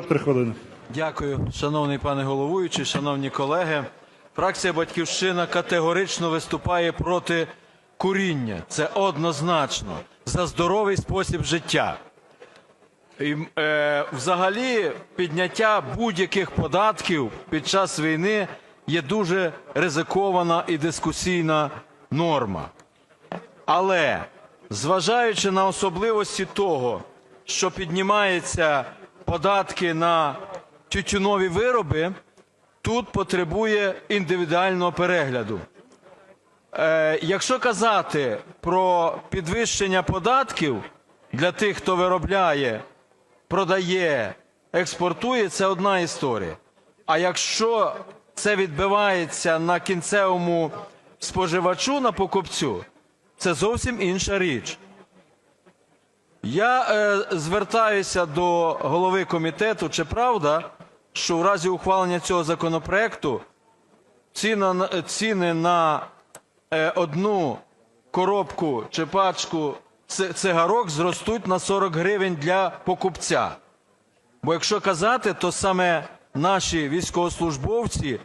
три хвилини. Дякую, шановний пане головуючий, шановні колеги. Фракція Батьківщина категорично виступає проти куріння. Це однозначно за здоровий спосіб життя. І, е, взагалі, підняття будь-яких податків під час війни є дуже ризикована і дискусійна норма. Але зважаючи на особливості того, що піднімаються податки на тютюнові вироби, тут потребує індивідуального перегляду. Е, якщо казати про підвищення податків для тих, хто виробляє, продає, експортує, це одна історія. А якщо це відбивається на кінцевому споживачу, на покупцю, це зовсім інша річ. Я е, звертаюся до голови комітету. Чи правда, що в разі ухвалення цього законопроекту ціна, на- ціни на е, одну коробку чи пачку цигарок зростуть на 40 гривень для покупця? Бо якщо казати, то саме наші військовослужбовці,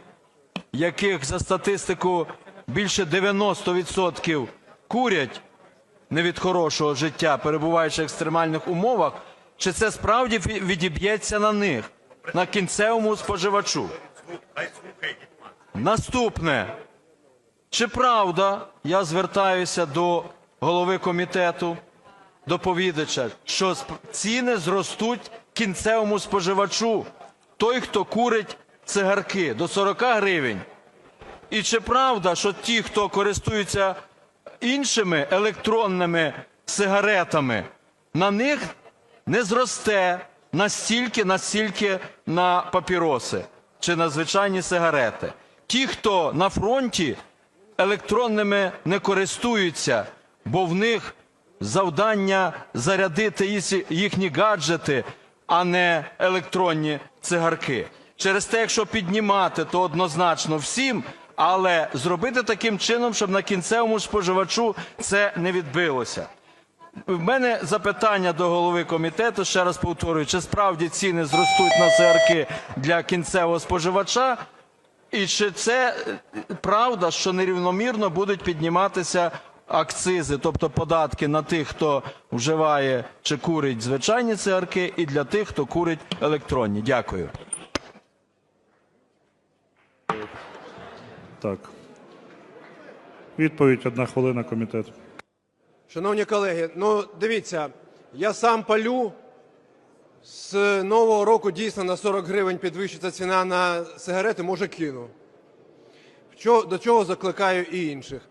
яких за статистику більше 90% курять, не від хорошого життя, перебуваючи в екстремальних умовах, чи це справді відіб'ється на них, на кінцевому споживачу? Наступне. Чи правда, я звертаюся до голови комітету, доповідача, що ціни зростуть кінцевому споживачу, той, хто курить цигарки, до 40 гривень? І чи правда, що ті, хто користуються іншими електронними сигаретами, на них не зросте настільки, настільки на папіроси чи на звичайні сигарети. Ті, хто на фронті електронними не користуються, бо в них завдання зарядити їхні гаджети, а не електронні цигарки. Через те, якщо піднімати, то однозначно всім, але зробити таким чином, щоб на кінцевому споживачу це не відбилося. В мене запитання до голови комітету, ще раз повторюю, чи справді ціни зростуть на цигарки для кінцевого споживача, і чи це е, правда, що нерівномірно будуть підніматися акцизи, тобто податки на тих, хто вживає чи курить звичайні цигарки, і для тих, хто курить електронні? Дякую. Так. Відповідь одна хвилина комітет. Шановні колеги, ну дивіться, я сам палю. З нового року дійсно на 40 гривень підвищиться ціна на сигарети, може кину. До чого закликаю і інших.